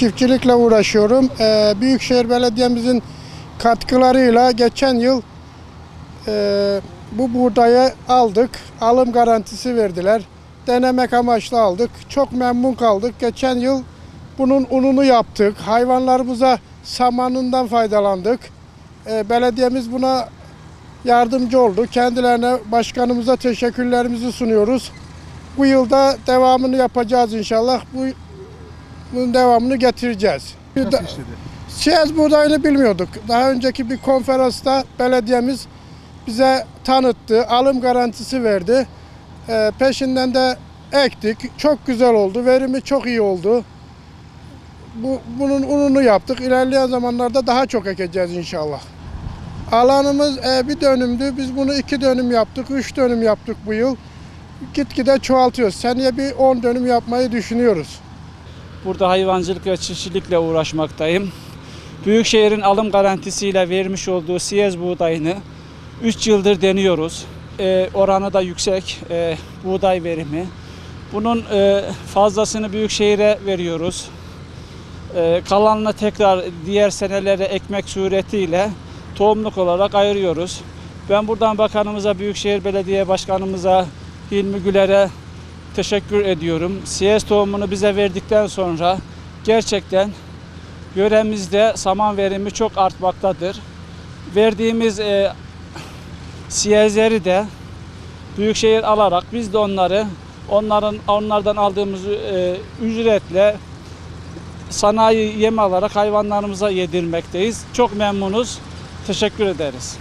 çiftçilikle uğraşıyorum. Ee, Büyükşehir Belediye'mizin katkılarıyla geçen yıl e, bu buğdayı aldık. Alım garantisi verdiler. Denemek amaçlı aldık. Çok memnun kaldık. Geçen yıl bunun ununu yaptık. Hayvanlarımıza samanından faydalandık. Ee, belediyemiz buna yardımcı oldu. Kendilerine başkanımıza teşekkürlerimizi sunuyoruz. Bu yılda devamını yapacağız inşallah. Bu bunun devamını getireceğiz. Nasıl işledi? Siyaz buğdayını bilmiyorduk. Daha önceki bir konferansta belediyemiz bize tanıttı, alım garantisi verdi. Ee, peşinden de ektik. Çok güzel oldu, verimi çok iyi oldu. Bu, bunun ununu yaptık. İlerleyen zamanlarda daha çok ekeceğiz inşallah. Alanımız e, bir dönümdü. Biz bunu iki dönüm yaptık, üç dönüm yaptık bu yıl. Gitgide çoğaltıyoruz. Seneye bir 10 dönüm yapmayı düşünüyoruz. Burada hayvancılık ve çiftçilikle uğraşmaktayım. Büyükşehir'in alım garantisiyle vermiş olduğu siyez buğdayını 3 yıldır deniyoruz. Ee, oranı da yüksek ee, buğday verimi. Bunun e, fazlasını Büyükşehir'e veriyoruz. Ee, kalanını tekrar diğer senelere ekmek suretiyle tohumluk olarak ayırıyoruz. Ben buradan bakanımıza, Büyükşehir Belediye Başkanımıza, Hilmi Güler'e teşekkür ediyorum. Siyez tohumunu bize verdikten sonra gerçekten yöremizde saman verimi çok artmaktadır. Verdiğimiz e, siyezleri de Büyükşehir alarak biz de onları onların onlardan aldığımız e, ücretle sanayi yem alarak hayvanlarımıza yedirmekteyiz. Çok memnunuz. Teşekkür ederiz.